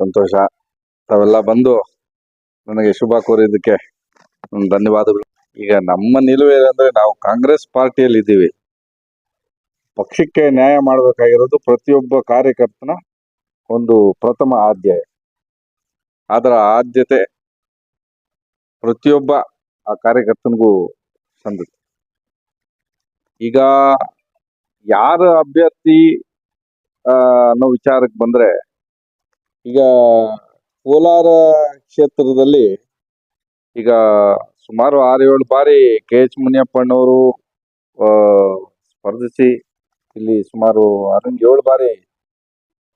ಸಂತೋಷ. ತಾವೆಲ್ಲ ಬಂದು ನನಗೆ ಶುಭ ಕೋರಿದ್ದಕ್ಕೆ ಧನ್ಯವಾದಗಳು. ಈಗ ನಮ್ಮ ನಿಲುವು ಏನಂದ್ರೆ ನಾವು ಕಾಂಗ್ರೆಸ್ ಪಾರ್ಟಿಯಲ್ಲಿ ಇದ್ದೀವಿ. ಪಕ್ಷಕ್ಕೆ ನ್ಯಾಯ ಮಾಡಬೇಕಾಗಿರೋದು ಪ್ರತಿಯೊಬ್ಬ ಕಾರ್ಯಕರ್ತನ ಒಂದು ಪ್ರಥಮ ಆದ್ಯತೆ. ಅದರ ಆದ್ಯತೆ ಪ್ರತಿಯೊಬ್ಬ ಆ ಕಾರ್ಯಕರ್ತನಿಗೂ ಸಂದ ಈಗ ಯಾರ ಅಭ್ಯರ್ಥಿ ಅನ್ನೋ ವಿಚಾರಕ್ಕೆ ಬಂದ್ರೆ ಈಗ ಕೋಲಾರ ಕ್ಷೇತ್ರದಲ್ಲಿ ಈಗ ಸುಮಾರು ಆರು ಏಳು ಬಾರಿ ಕೆ ಎಚ್ ಮುನಿಯಪ್ಪಣ್ಣವರು ಸ್ಪರ್ಧಿಸಿ ಇಲ್ಲಿ ಸುಮಾರು ಆರಿಂದ ಏಳು ಬಾರಿ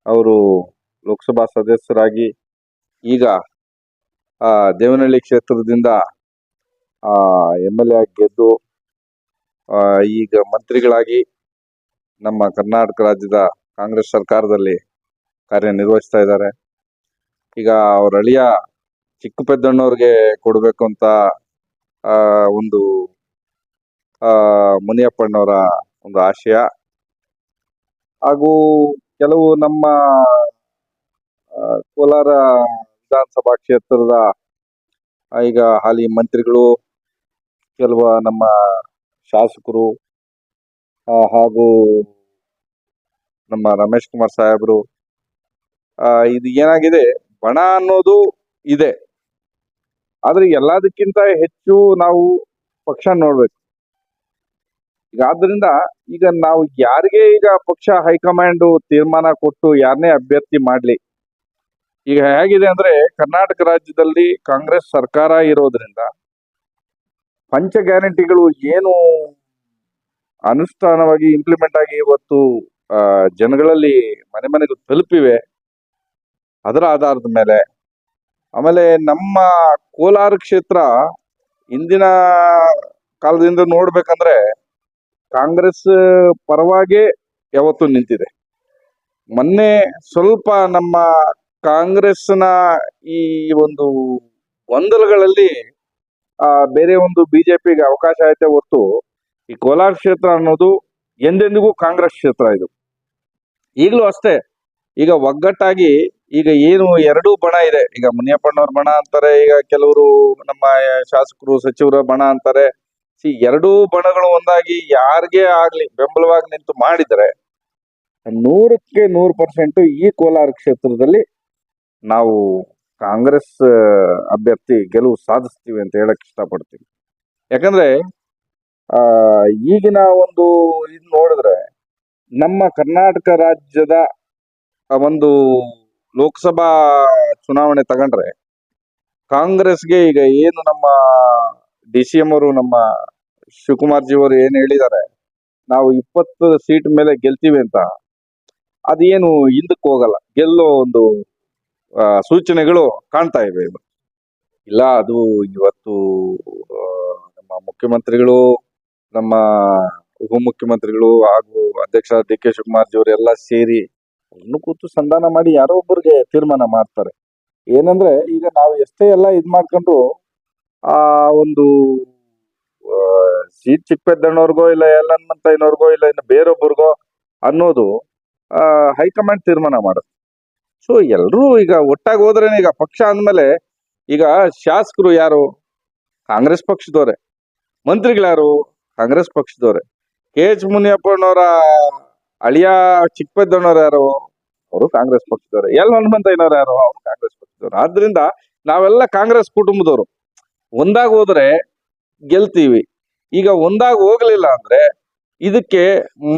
ಅವರು ಲೋಕಸಭಾ ಸದಸ್ಯರಾಗಿ ಈಗ ಆ, ದೇವನಹಳ್ಳಿ ಕ್ಷೇತ್ರದಿಂದ ಎಂ ಎಲ್ ಎ ಆಗಿ ಗೆದ್ದು ಈಗ ಮಂತ್ರಿಗಳಾಗಿ ನಮ್ಮ ಕರ್ನಾಟಕ ರಾಜ್ಯದ ಕಾಂಗ್ರೆಸ್ ಸರ್ಕಾರದಲ್ಲಿ ಕಾರ್ಯನಿರ್ವಹಿಸ್ತಾ ಇದ್ದಾರೆ. ಈಗ ಅವ್ರ ಅಳಿಯ ಚಿಕ್ಕ ಪೆದ್ದಣ್ಣವ್ರಿಗೆ ಕೊಡಬೇಕು ಅಂತ ಒಂದು ಮುನಿಯಪ್ಪಣ್ಣವರ ಒಂದು ಆಶಯ. ಹಾಗೂ ಕೆಲವು ನಮ್ಮ ಕೋಲಾರ ವಿಧಾನಸಭಾ ಕ್ಷೇತ್ರದ ಈಗ ಹಾಲಿ ಮಂತ್ರಿಗಳು, ಕೆಲವು ನಮ್ಮ ಶಾಸಕರು ಹಾಗೂ ನಮ್ಮ ರಮೇಶ್ ಕುಮಾರ್ ಸಾಹೇಬರು. ಇದು ಏನಾಗಿದೆ? ಬಣ ಅನ್ನೋದು ಇದೆ. ಆದ್ರೆ ಎಲ್ಲದಕ್ಕಿಂತ ಹೆಚ್ಚು ನಾವು ಪಕ್ಷ ನೋಡ್ಬೇಕು. ಈಗ ಆದ್ರಿಂದ ಈಗ ನಾವು ಯಾರಿಗೆ ಈಗ ಪಕ್ಷ ಹೈಕಮಾಂಡ್ ತೀರ್ಮಾನ ಕೊಟ್ಟು ಯಾರನ್ನೇ ಅಭ್ಯರ್ಥಿ ಮಾಡ್ಲಿ. ಈಗ ಹೇಗಿದೆ ಅಂದ್ರೆ ಕರ್ನಾಟಕ ರಾಜ್ಯದಲ್ಲಿ ಕಾಂಗ್ರೆಸ್ ಸರ್ಕಾರ ಇರೋದ್ರಿಂದ ಪಂಚ ಗ್ಯಾರಂಟಿಗಳು ಏನು ಅನುಷ್ಠಾನವಾಗಿ ಇಂಪ್ಲಿಮೆಂಟ್ ಆಗಿ ಇವತ್ತು ಜನಗಳಲ್ಲಿ ಮನೆ ಮನೆಗೂ ತಲುಪಿವೆ. ಅದರ ಆಧಾರದ ಮೇಲೆ. ಆಮೇಲೆ ನಮ್ಮ ಕೋಲಾರ ಕ್ಷೇತ್ರ ಇಂದಿನ ಕಾಲದಿಂದ ನೋಡ್ಬೇಕಂದ್ರೆ ಕಾಂಗ್ರೆಸ್ ಪರವಾಗೇ ಯಾವತ್ತೂ ನಿಂತಿದೆ. ಮೊನ್ನೆ ಸ್ವಲ್ಪ ನಮ್ಮ ಕಾಂಗ್ರೆಸ್ನ ಈ ಒಂದು ಗೊಂದಲಗಳಲ್ಲಿ ಬೇರೆ ಒಂದು ಬಿಜೆಪಿಗೆ ಅವಕಾಶ ಐತೆ ಹೊರತು ಈ ಕೋಲಾರ ಕ್ಷೇತ್ರ ಅನ್ನೋದು ಎಂದೆಂದಿಗೂ ಕಾಂಗ್ರೆಸ್ ಕ್ಷೇತ್ರ ಇದು. ಈಗಲೂ ಅಷ್ಟೇ. ಈಗ ಒಗ್ಗಟ್ಟಾಗಿ ಈಗ ಏನು ಎರಡೂ ಬಣ ಇದೆ. ಈಗ ಮುನಿಯಪ್ಪಣ್ಣವ್ರ ಬಣ ಅಂತಾರೆ, ಈಗ ಕೆಲವರು ನಮ್ಮ ಶಾಸಕರು, ಸಚಿವರ ಬಣ ಅಂತಾರೆ. ಸಿ, ಎರಡೂ ಬಣಗಳು ಒಂದಾಗಿ ಯಾರಿಗೆ ಆಗ್ಲಿ, ಬೆಂಬಲವಾಗಿ ನಿಂತು ಮಾಡಿದರೆ ನೂರಕ್ಕೆ ನೂರು ಪರ್ಸೆಂಟ್ ಈ ಕೋಲಾರ ಕ್ಷೇತ್ರದಲ್ಲಿ ನಾವು ಕಾಂಗ್ರೆಸ್ ಅಭ್ಯರ್ಥಿ ಗೆಲುವು ಸಾಧಿಸ್ತೀವಿ ಅಂತ ಹೇಳಕ್ ಇಷ್ಟಪಡ್ತೀನಿ. ಯಾಕಂದ್ರೆ ಈಗಿನ ಒಂದು ಇದು ನೋಡಿದ್ರೆ ನಮ್ಮ ಕರ್ನಾಟಕ ರಾಜ್ಯದ ಒಂದು ಲೋಕಸಭಾ ಚುನಾವಣೆ ತಗೊಂಡ್ರೆ ಕಾಂಗ್ರೆಸ್ಗೆ ಈಗ ಏನು ನಮ್ಮ ಡಿ ಸಿ ಎಂ ಅವರು, ನಮ್ಮ ಶಿವಕುಮಾರ್ ಜಿ ಅವರು ಏನು ಹೇಳಿದ್ದಾರೆ, ನಾವು ಇಪ್ಪತ್ತು ಸೀಟ್ ಮೇಲೆ ಗೆಲ್ತೀವಿ ಅಂತ, ಅದೇನು ಹಿಂದಕ್ಕೆ ಹೋಗಲ್ಲ. ಗೆಲ್ಲೋ ಒಂದು ಸೂಚನೆಗಳು ಕಾಣ್ತಾ ಇವೆ. ಇಲ್ಲ, ಅದು ಇವತ್ತು ನಮ್ಮ ಮುಖ್ಯಮಂತ್ರಿಗಳು, ನಮ್ಮ ಉಪಮುಖ್ಯಮಂತ್ರಿಗಳು ಹಾಗೂ ಅಧ್ಯಕ್ಷ ಡಿ ಕೆ ಶಿವಕುಮಾರ್ ಜಿ ಅವರೆಲ್ಲ ಸೇರಿ ಇನ್ನು ಕೂತು ಸಂಧಾನ ಮಾಡಿ ಯಾರೋ ಒಬ್ಬರಿಗೆ ತೀರ್ಮಾನ ಮಾಡ್ತಾರೆ. ಏನಂದ್ರೆ ಈಗ ನಾವು ಎಷ್ಟೇ ಎಲ್ಲ ಇದ್ ಮಾಡ್ಕೊಂಡ್ರು ಆ ಒಂದು ಸೀಟ್ ಚಿಕ್ಕಪೆದ್ದಣ್ಣವ್ರಿಗೋ ಇಲ್ಲ ಯಲ್ಲನ್ಮಂತಯ್ಯನವ್ರಿಗೋ ಇಲ್ಲ ಇನ್ನು ಬೇರೊಬ್ಬರಿಗೋ ಅನ್ನೋದು ಆ, ಹೈಕಮಾಂಡ್ ತೀರ್ಮಾನ ಮಾಡುತ್ತೆ. ಸೊ ಎಲ್ಲರೂ ಈಗ ಒಟ್ಟಾಗಿ ಹೋದ್ರೆ ಈಗ ಪಕ್ಷ ಅಂದ್ಮೇಲೆ ಈಗ ಶಾಸಕರು ಯಾರು? ಕಾಂಗ್ರೆಸ್ ಪಕ್ಷದವ್ರೆ. ಮಂತ್ರಿಗಳು ಕಾಂಗ್ರೆಸ್ ಪಕ್ಷದವ್ರೆ. ಕೆ ಎಚ್ ಮುನಿಯಪ್ಪನವರ ಅಳಿಯ ಚಿಕ್ಕಪೆದ್ದಣ್ಣವ್ರು ಯಾರು? ಅವರು ಕಾಂಗ್ರೆಸ್ ಪಕ್ಷದವರು. ಎಲ್ ಹನುಮಂತಯ್ಯನವ್ರು ಯಾರು? ಅವರು ಕಾಂಗ್ರೆಸ್ ಪಕ್ಷದವರು. ಆದ್ರಿಂದ ನಾವೆಲ್ಲ ಕಾಂಗ್ರೆಸ್ ಕುಟುಂಬದವರು. ಒಂದಾಗ ಹೋದ್ರೆ ಗೆಲ್ತೀವಿ. ಈಗ ಒಂದಾಗ ಹೋಗ್ಲಿಲ್ಲ ಅಂದ್ರೆ ಇದಕ್ಕೆ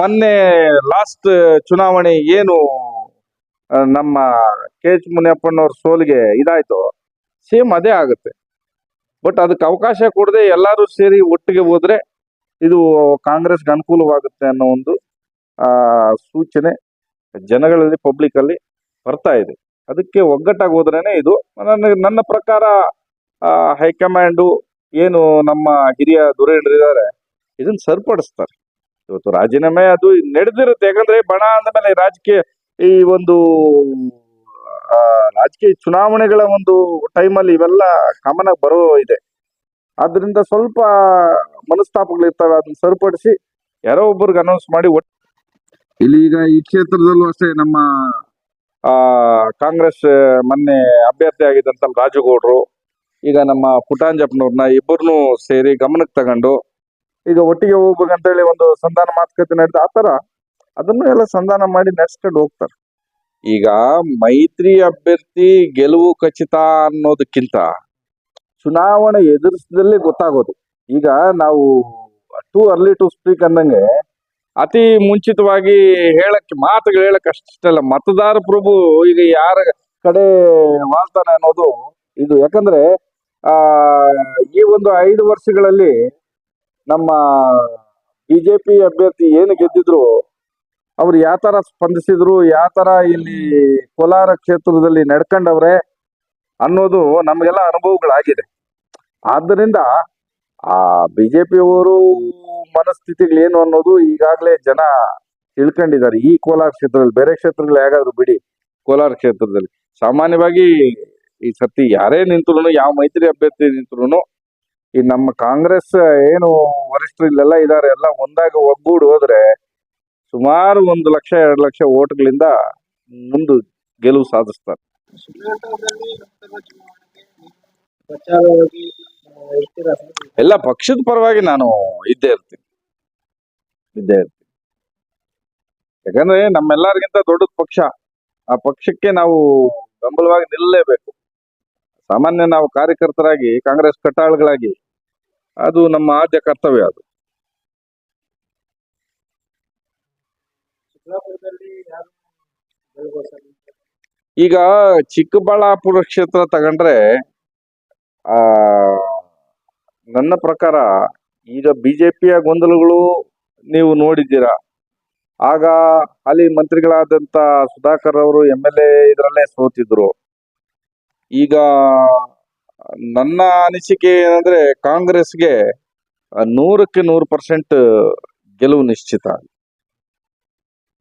ಮೊನ್ನೆ ಲಾಸ್ಟ್ ಚುನಾವಣೆ ಏನು ನಮ್ಮ ಕೆ ಎಚ್ ಮುನಿಯಪ್ಪನವ್ರ ಸೋಲಿಗೆ ಇದಾಯ್ತು, ಸೇಮ್ ಅದೇ ಆಗುತ್ತೆ. ಬಟ್ ಅದಕ್ಕೆ ಅವಕಾಶ ಕೊಡದೆ ಎಲ್ಲರೂ ಸೇರಿ ಒಟ್ಟಿಗೆ ಹೋದ್ರೆ ಇದು ಕಾಂಗ್ರೆಸ್ಗೆ ಅನುಕೂಲವಾಗುತ್ತೆ ಅನ್ನೋ ಒಂದು, ಆ, ಸೂಚನೆ ಜನಗಳಲ್ಲಿ ಪಬ್ಲಿಕ್ ಅಲ್ಲಿ ಬರ್ತಾ ಇದೆ. ಅದಕ್ಕೆ ಒಗ್ಗಟ್ಟಾಗಿ ಹೋದ್ರೇನೆ ಇದು ನನ್ನ ನನ್ನ ಪ್ರಕಾರ ಹೈಕಮಾಂಡು ಏನು ನಮ್ಮ ಹಿರಿಯ ಧುರೀಣರಿದ್ದಾರೆ ಇದನ್ನ ಸರಿಪಡಿಸ್ತಾರೆ. ಇವತ್ತು ರಾಜೀನಾಮೆ ಅದು ನಡೆದಿರುತ್ತೆ. ಯಾಕಂದ್ರೆ ಬಣ ಅಂದಮೇಲೆ ರಾಜಕೀಯ, ಈ ಒಂದು ರಾಜಕೀಯ ಚುನಾವಣೆಗಳ ಒಂದು ಟೈಮಲ್ಲಿ ಇವೆಲ್ಲ ಕಾಮನ್ ಆಗಿ ಬರೋ ಇದೆ. ಆದ್ರಿಂದ ಸ್ವಲ್ಪ ಮನಸ್ತಾಪಗಳು ಇರ್ತವೆ ಅದನ್ನ ಸರಿಪಡಿಸಿ ಯಾರೋ ಒಬ್ಬರಿಗೆ ಅನೌನ್ಸ್ ಮಾಡಿ ಒಟ್ಟು ಇಲ್ಲಿ ಈಗ ಈ ಕ್ಷೇತ್ರದಲ್ಲೂ ಅಷ್ಟೇ ನಮ್ಮ ಆ ಕಾಂಗ್ರೆಸ್ ಮೊನ್ನೆ ಅಭ್ಯರ್ಥಿ ಆಗಿದ್ದಂತ ರಾಜುಗೌಡ್ರು ಈಗ ನಮ್ಮ ಪುಟಾಂಜಪ್ಪನವ್ರನ್ನ ಇಬ್ಬರನ್ನು ಸೇರಿ ಗಮನಕ್ಕೆ ತಗೊಂಡು ಈಗ ಒಟ್ಟಿಗೆ ಹೋಗ್ಬೇಕಂತೇಳಿ ಒಂದು ಸಂಧಾನ ಮಾತುಕತೆ ನಡೆದ ಆ ತರ ಅದನ್ನು ಎಲ್ಲ ಸಂಧಾನ ಮಾಡಿ ನಡೆಸ್ಕೊಂಡು ಹೋಗ್ತಾರೆ. ಈಗ ಮೈತ್ರಿ ಅಭ್ಯರ್ಥಿ ಗೆಲುವು ಖಚಿತ ಅನ್ನೋದಕ್ಕಿಂತ ಚುನಾವಣೆ ಎದುರಿಸಿದಲ್ಲಿ ಗೊತ್ತಾಗೋದು. ಈಗ ನಾವು ಟೂ ಅರ್ಲಿ ಟು ಸ್ಪೀಕ್ ಅಂದಂಗೆ ಅತಿ ಮುಂಚಿತವಾಗಿ ಹೇಳಕ್ಕೆ, ಮಾತುಗಳು ಹೇಳಕ್ ಅಷ್ಟಲ್ಲ ಮತದಾರ ಪ್ರಭು, ಈಗ ಯಾರ ಕಡೆ ವಾಲ್ತಾನೆ ಅನ್ನೋದು ಇದು. ಯಾಕಂದ್ರೆ, ಆ, ಈ ಒಂದು ಐದು ವರ್ಷಗಳಲ್ಲಿ ನಮ್ಮ ಬಿಜೆಪಿ ಅಭ್ಯರ್ಥಿ ಏನು ಗೆದ್ದಿದ್ರು, ಅವ್ರು ಯಾವ ತರ ಸ್ಪಂದಿಸಿದ್ರು, ಯಾವ ತರ ಇಲ್ಲಿ ಕೋಲಾರ ಕ್ಷೇತ್ರದಲ್ಲಿ ನಡ್ಕೊಂಡವ್ರೆ ಅನ್ನೋದು ನಮಗೆಲ್ಲ ಅನುಭವಗಳಾಗಿದೆ. ಆದ್ದರಿಂದ ಆ ಬಿಜೆಪಿಯವರು ಮನಸ್ಥಿತಿಗಳೇನು ಅನ್ನೋದು ಈಗಾಗಲೇ ಜನ ತಿಳ್ಕೊಂಡಿದ್ದಾರೆ. ಈ ಕೋಲಾರ ಕ್ಷೇತ್ರದಲ್ಲಿ, ಬೇರೆ ಕ್ಷೇತ್ರಗಳು ಹೇಗಾದ್ರು ಬಿಡಿ, ಕೋಲಾರ ಕ್ಷೇತ್ರದಲ್ಲಿ. ಸಾಮಾನ್ಯವಾಗಿ ಈ ಸತಿ ಯಾರೇ ನಿಂತರು ಯಾವ ಮೈತ್ರಿ ಅಭ್ಯರ್ಥಿ ನಿಂತರು ಈ ನಮ್ಮ ಕಾಂಗ್ರೆಸ್ ಏನು ವರಿಷ್ಠರು ಇಲ್ಲೆಲ್ಲ ಇದ್ದಾರೆ, ಎಲ್ಲ ಒಂದಾಗ ಒಗ್ಗೂಡಿ ಹೋದ್ರೆ ಸುಮಾರು ಒಂದು ಲಕ್ಷ, ಎರಡು ಲಕ್ಷ ಓಟ್ಗಳಿಂದ ಮುಂದೆ ಗೆಲುವು ಸಾಧಿಸ್ತಾರೆ. ಎಲ್ಲ ಪಕ್ಷದ ಪರವಾಗಿ ನಾನು ಇದ್ದೇ ಇರ್ತೀನಿ. ಇದ್ದೇ ಇರ್ತೀನಿ. ಯಾಕಂದ್ರೆ ನಮ್ಮೆಲ್ಲರಿಗಿಂತ ದೊಡ್ಡದ ಪಕ್ಷ. ಆ ಪಕ್ಷಕ್ಕೆ ನಾವು ಬೆಂಬಲವಾಗಿ ನಿಲ್ಲಲೇಬೇಕು. ಸಾಮಾನ್ಯ ನಾವು ಕಾರ್ಯಕರ್ತರಾಗಿ ಕಾಂಗ್ರೆಸ್ ಕಟ್ಟಾಳುಗಳಾಗಿ ಅದು ನಮ್ಮ ಆದ್ಯ ಕರ್ತವ್ಯ ಅದು. ಯಾರು ಸರ್ ಈಗ ಚಿಕ್ಕಬಳ್ಳಾಪುರ ಕ್ಷೇತ್ರ ತಗೊಂಡ್ರೆ, ಆ, ನನ್ನ ಪ್ರಕಾರ ಈಗ ಬಿಜೆಪಿಯ ಗೊಂದಲಗಳು ನೀವು ನೋಡಿದ್ದೀರಾ. ಆಗ ಅಲ್ಲಿ ಮಂತ್ರಿಗಳಾದಂತ ಸುಧಾಕರ್ ಅವರು ಎಂ ಎಲ್ ಎ ಇದರಲ್ಲೇ ಸೋತಿದ್ರು. ಈಗ ನನ್ನ ಅನಿಸಿಕೆ ಏನಂದ್ರೆ ಕಾಂಗ್ರೆಸ್ಗೆ ನೂರಕ್ಕೆ ನೂರು ಪರ್ಸೆಂಟ್ ಗೆಲುವು ನಿಶ್ಚಿತ.